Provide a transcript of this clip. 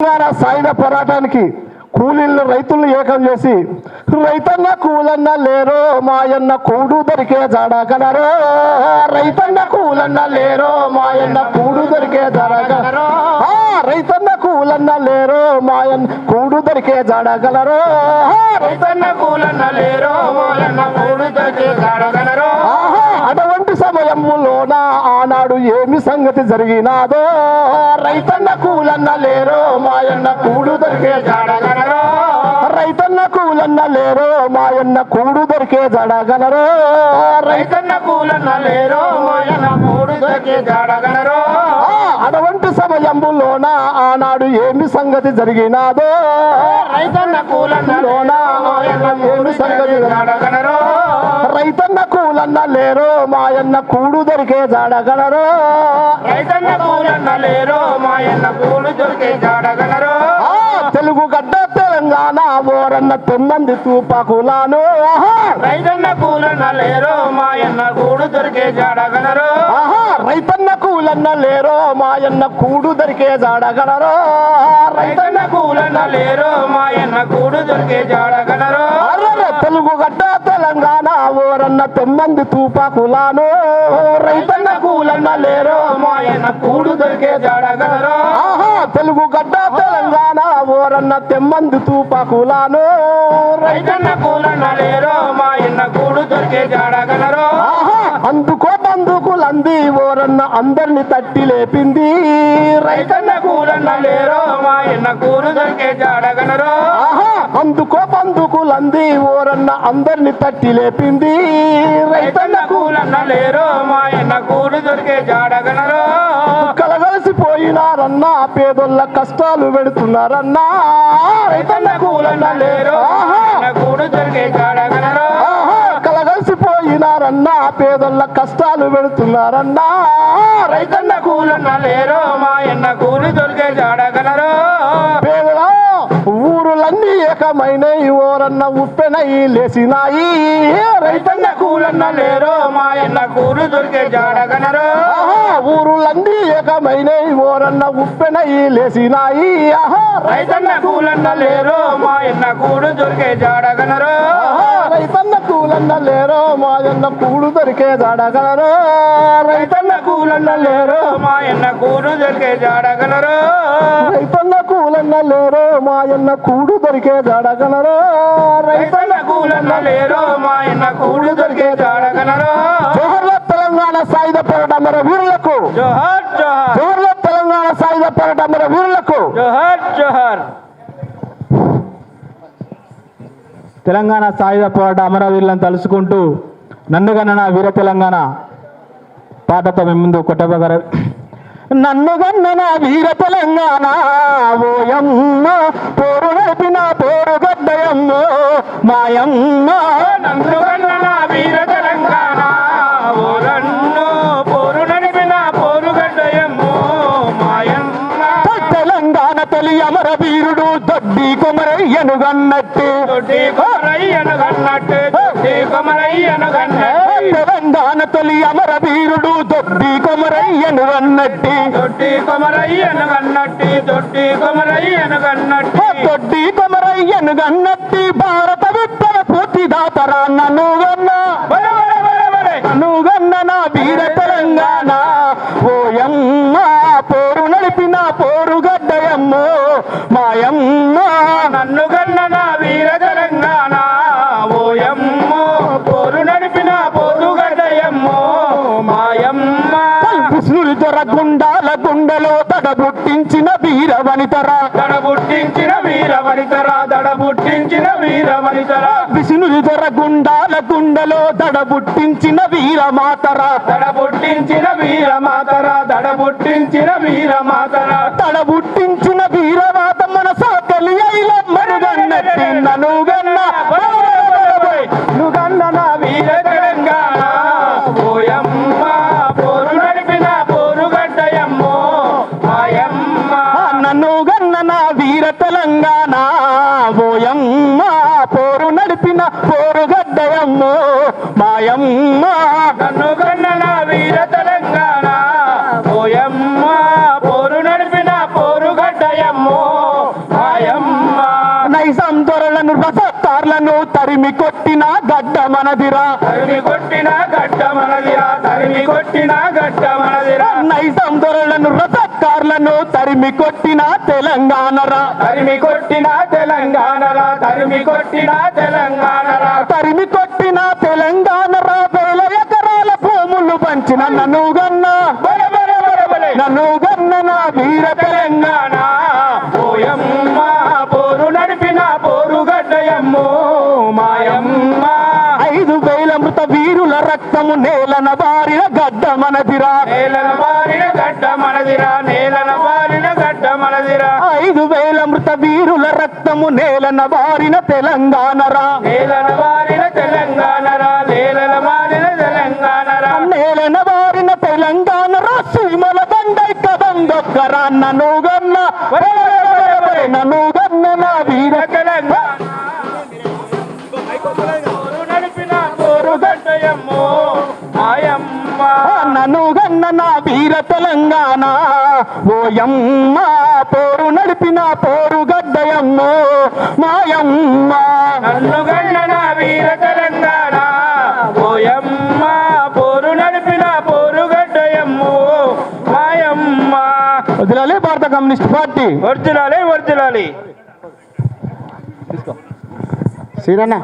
తెలంగాణ సాయుధ పోరాటానికి కూలీలను రైతులను ఏకం చేసి రైతన్న కూలన్న లేరో మాయన్న కూడు దొరికే జాడగలరో రైతన్న కూలన్న లేరో మాయన్న కూడు దొరికే జాడగలరో రైతన్న కూలన్న లేరో మాయన్న కూడు దొరికే జాడగలరో రైతన్న కూలన్న లేరో మాయన్న కూడు దొరికే కాడగలరో సమయములోన ఆనాడు ఏమి సంగతి జరిగినాదో? రైతన్న కూలన్న లేరో మాయన్న కూడు దొరికే కాడగలరో రైతన్న కూలన్న లేరో మాయన్న కూడు దొరికే జడగలరో రైత రైతన్న కూలన్న లేరో మాయన్న కూడు దొరికి కాడగలరో ఆ, అటువంటి సమయములోన ఆనాడు ఏమి సంగతి జరిగినాదో? రైతన్న కూలన్న లేరో మాయన్న కూడు దొరికి కాడగలరో రైతన్న కూలన్న లేరో మాయన్న కూడు దొరికే జడగలరో. రైతన్న కూలన్న లేరో మాయన్న కూడు దొరికి కాడగలరో ఆ, తెలుగు గడ్డ తెలంగాణ ఓరన్న తొమ్మిది తూపాకులాను. రైతన్న కూలన్న లేరో మాయన్న కూడు దొరికి కాడగలరో ఆహా! రైతన్న కూలన్న లేరో మాయన్న కూడు దొరికే జాడగలరో. రైతన్న కూలన్న లేరో మాయన్న కూడు దొరికి అర్రర్ర తెలుగు గడ్డ తెలంగాణ ఓరన్న తొమ్మిది తూపాకులాను. రైతన్న కూలన్న లేరో మాయన్న కూడు దొరికే జాడగలరో. ఆహా! తెలుగు గడ్డ ఓరన్న తెమ్మంది తూపాకులాను. రైతన్న కూలన్న లేరో మాయన్న కూడు దొరికే జాడగలరో. అందుకో బందుకులంది ఓరన్న అందరిని తట్టి లేపింది. రైత రైతన్న కూలన్న లేరో మాయన్న కూడు దొరికే జాడగలరో. ఆహా అందుకో బందుకులంది ఓరన్న అందరిని తట్టి లేపింది. రైతన్న కూలన్న లేరో మాయన్న కూడు దొరికే జాడగలరో. కష్టాలు పెడుతున్నారన్నా. రైతన్న కూలన్న లేరో. కలగలిసిపోయినారన్నా పేదోళ్ళ కష్టాలు పెడుతున్నారన్నా. రైతన్న కూలన్న లేరో. మాయన్న కూడు దొరికే జాడగలరో రకమైన ఓరన్న ఉప్పెనై లేసినాయి. రైతన్న రైతన్న కూలన్న లేరో మాయన్న కూడు దొరికే జాడగలరో ఆహా, ఏకమైన ఓరన్న ఉప్పెనై లేసినాయి. ఆహా, రైతన్న కూలన్న లేరో మాయన్న కూడు దొరికే జాడగలరో ఆహా, రైతన్న కూలన్న లేరో మాయన్న కూడు దొరికే జాడగలరు రైత రైతన్న కూలన్న లేరో మాయన్న కూడు దొరికే జాడగలరో రైతన్న కూలన్న లేరో మాయన్న కూడు దొరికే జాడగలరు రైత రైతన్న కూలన్న లేరో మాయన్న కూడు దొరికే జాడగలరో జోహర్ల తెలంగాణ సాయుధ పోరాటమర వీరులకు. జోహర్ జోహర్. జోహర్ల తెలంగాణ సాయుధ పోరాటమర వీరులకు. జోహర్ జోహర్. తెలంగాణ సాయుధ పోరాట అమరవీరులను తలుసుకుంటూ నన్నుగన్న నా వీర తెలంగాణ పాటతో మేము ముందు కొట్టబోగారు. నన్ను నా వీర తెలంగాణ ఓయమ్మ పోరు నడిపిన పోరు గడ్డయమ్మ మాయమ్మ నన్ను కొమరయ్యను గన్నట్టు తెలంగాణ తొలి అమర వీరుడు దొడ్డి కొమరయ్యను గన్నట్టి తొట్టి కొమరయ్యను కన్నట్టి తొట్టి కొమరయ్యను కన్నట్టి దొడ్డి కొమరయ్యను గన్నట్టి భారత విప్లవ పూర్తి దాతరా నన్ను. నువ్వు గన్న నా వీర తెలంగాణ. ఓయమ్మ పోరు నడిపిన పోరు గడ్డయమ్మో. మాయమ్మ కృష్ణుడి దొర గుండాల గుండెలో తడబుట్టించిన వీర వనితరా దడ పుట్టించిన వీర వనితరా దడ పుట్టించిన వీర వనితరా విష్ణుడి దొర గుండాల గుండెలో దడబుట్టించిన వీర మాతరా దడ పుట్టించిన వీర మాతరా దడ పుట్టించిన వీర మాతరా తడబుట్టించిన వీర మాత మన సాకలి అయిలమ్మను గన్నట్టి తెలంగాణ. ఓయమ్మ పోరు నడిపిన పోరు గడ్డయమ్మో. మాయమ్మ. కన్న వీర తెలంగాణ. ఓయమ్మ పోరు నడిపిన పోరుగడ్డయమ్మో నిరంతరులను రసత్తార్లను తరిమి కొట్టిన గడ్డ మనదిరా. తరిమి కొట్టిన గడ్డ మనదిరా తరిమి కొట్టిన గడ్డ మనదిరా. నైజాం దొరలను రసత్తార్లను తరిమి కొట్టిన తెలంగాణరా. తరిమి కొట్టిన తెలంగాణరా తరిమి కొట్టిన తెలంగాణరా. తరిమి కొట్టిన తెలంగాణరా వేల ఎకరాల భూములు పంచిన నన్ను గన్న. నన్ను గన్న నా వీర తెలంగాణ. ఐదు వేల మృత వీరుల రక్తము నేలన బారిన గడ్డ మనదిరా. నేలన బారిన గడ్డ మనదిరా నేలన బారిన గడ్డ మనదిరా. ఐదు వేల మృత వీరుల రక్తము నేలన బారిన తెలంగాణరా. నేలన బారిన తెలంగాణరా నేలన బారిన తెలంగాణరా. నేలన బారిన తెలంగాణరా సీమల బండై కదంగొక్కరా నన్ను తెలంగాణ ఓయమ్మ పోరు నడిపిన పోరు గడ్డయమ్మో మాయమ్మ. నన్ను గణన వీర తెలంగాణ పోయమ్మ పోరు నడిపిన పోరు గడ్డయమ్మో మాయమ్మ. వదిలాలి భారత కమ్యూనిస్ట్ పార్టీ. వర్దిలాలి వర్దిలాలి సీనన్న